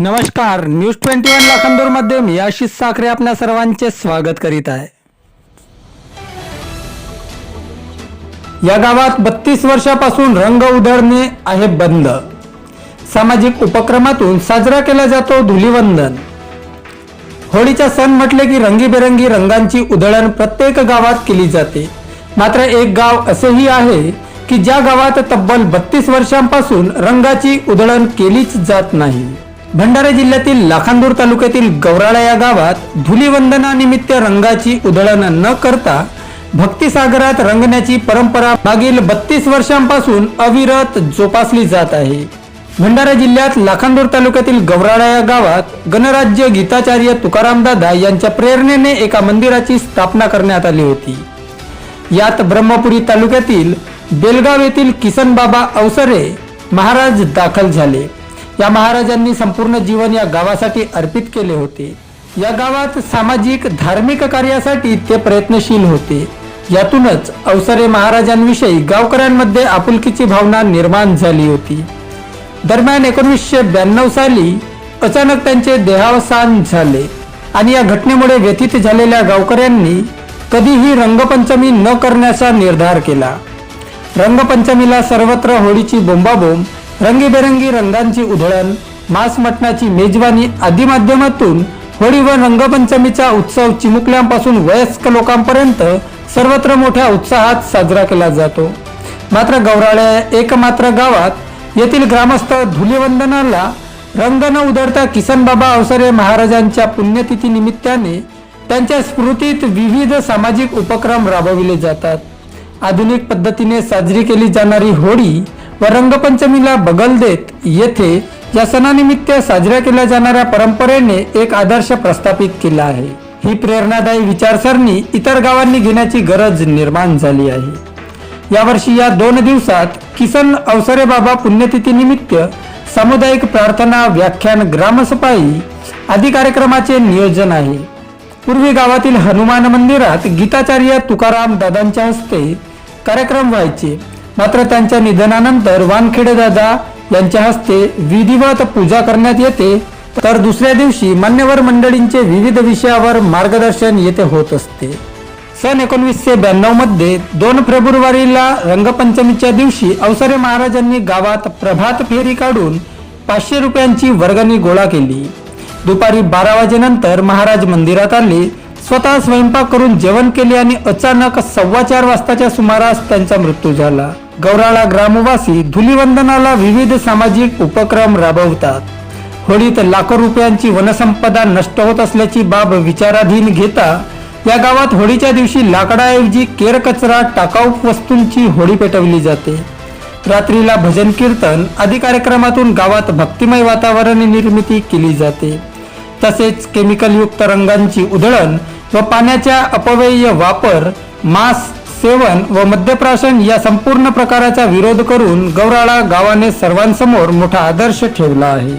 नमस्कार news twenty one लाखांदूरमध्ये मी आशिष साखरे आपल्या सर्वांचे स्वागत करीत आहे. या गावात बत्तीस वर्षापासून रंग उधळणे आहे बंद. सामाजिक उपक्रमातून साजरा केला जातो धुलीवंदन. होळीचा सण म्हटले की रंगीबेरंगी रंगांची उधळण प्रत्येक गावात केली जाते. मात्र एक गाव असेही आहे की ज्या गावात तब्बल बत्तीस वर्षांपासून रंगाची उधळण केलीच जात नाही. भंडारा जिल्ह्यातील लाखांदूर तालुक्यातील गौराळा या गावात धुलीवंदनानिमित्त रंगाची उधळण न करता भक्तिसागरात रंगण्याची परंपरा मागील बत्तीस वर्षांपासून अविरत जोपासली जात आहे. भंडारा जिल्ह्यात लाखांदूर तालुक्यातील गौराळा या गावात गणराज्य गीताचार्य तुकारामदादा यांच्या प्रेरणेने एका मंदिराची स्थापना करण्यात आली होती. यात ब्रह्मपुरी तालुक्यातील बेलगाव येथील किसन बाबा अवसरे महाराज दाखल झाले. या महाराजांनी संपूर्ण जीवन या गावासाठी अर्पित केले होते. या गावात सामाजिक धार्मिक कार्यासाठी ते प्रयत्नशील होते. यातूनच अवसरे महाराजांविषयी गावकऱ्यांमध्ये आपुलकीची भावना निर्माण झाली होती. दरम्यान एकोणीसशे ब्याण्णव साली अचानक त्यांचे देहावसान झाले आणि या घटनेमुळे व्यथित झालेल्या गावकऱ्यांनी कधीही रंगपंचमी न करण्याचा निर्धार केला. रंगपंचमीला सर्वत्र होळीची बोंबाबोंब रंगीबेरंगी रंगांची उधळण मांस मटणाची मेजवानी आदी माध्यमातून होळी व रंगपंचमीचा उत्सव चिमुकल्यांपासून वयस्क लोकांपर्यंत सर्वत्र मोठ्या उत्साहात साजरा केला जातो. मात्र गौराळ्या एकमात्र गावात येथील ग्रामस्थ धुलीवंदनाला रंग न उधळता किसन बाबा अवसरे महाराजांच्या पुण्यतिथी निमित्ताने त्यांच्या स्मृतीत विविध सामाजिक उपक्रम राबविले जातात. आधुनिक पद्धतीने साजरी केली जाणारी होळी व रंगपंचमीला बगल देत येथे या सणानिमित्त साजऱ्या केल्या जाणाऱ्या परंपरेने एक आदर्श प्रस्थापित केला आहे. ही प्रेरणादायी विचारसरणी इतर गावांनी घेण्याची गरज निर्माण झाली आहे. यावर्षी या दोन दिवसात किसन अवसरे बाबा पुण्यतिथी निमित्त सामुदायिक प्रार्थना व्याख्यान ग्रामसफाई आदी कार्यक्रमाचे नियोजन आहे. पूर्वी गावातील हनुमान मंदिरात गीताचार्य तुकाराम दादांच्या हस्ते कार्यक्रम व्हायचे. मात्र त्यांच्या निधनानंतर वानखेडे दादा यांच्या हस्ते विधिवत पूजा करण्यात येते. तर दुसऱ्या दिवशी मान्यवर मंडळींचे विविध विषयावर मार्गदर्शन येथे होत असते. सन एकोणवीसशे ब्याण्णवमध्ये दोन फेब्रुवारीला रंगपंचमीच्या दिवशी अवसरे महाराजांनी गावात प्रभात फेरी काढून पाचशे रुपयांची वर्गणी गोळा केली. दुपारी बारा वाजेनंतर महाराज मंदिरात आले. स्वतः स्वयंपाक करून जेवण केले आणि अचानक सव्वा चार वाजताच्या सुमारास त्यांचा मृत्यू झाला. गौराळा ग्रामवासी धुलीवंदनाला विविध सामाजिक उपक्रम राबवतात. होळीत लाखो रुपयांची वनसंपदा नष्ट होत असल्याची बाब विचाराधीन घेता या गावात होळीच्या दिवशी लाकडाऐवजी केर कचरा टाकाऊ वस्तूंची होळी पेटवली जाते. रात्रीला भजन कीर्तन आदी कार्यक्रमातून गावात भक्तिमय वातावरण निर्मिती केली जाते. तसेच केमिकलयुक्त रंगांची उधळण व पाण्याच्या अपव्यय वापर मांस सेवन व मद्यप्राशन या संपूर्ण प्रकाराचा विरोध करून गौराळा गावाने सर्वांसमोर मोठा आदर्श ठेवला आहे.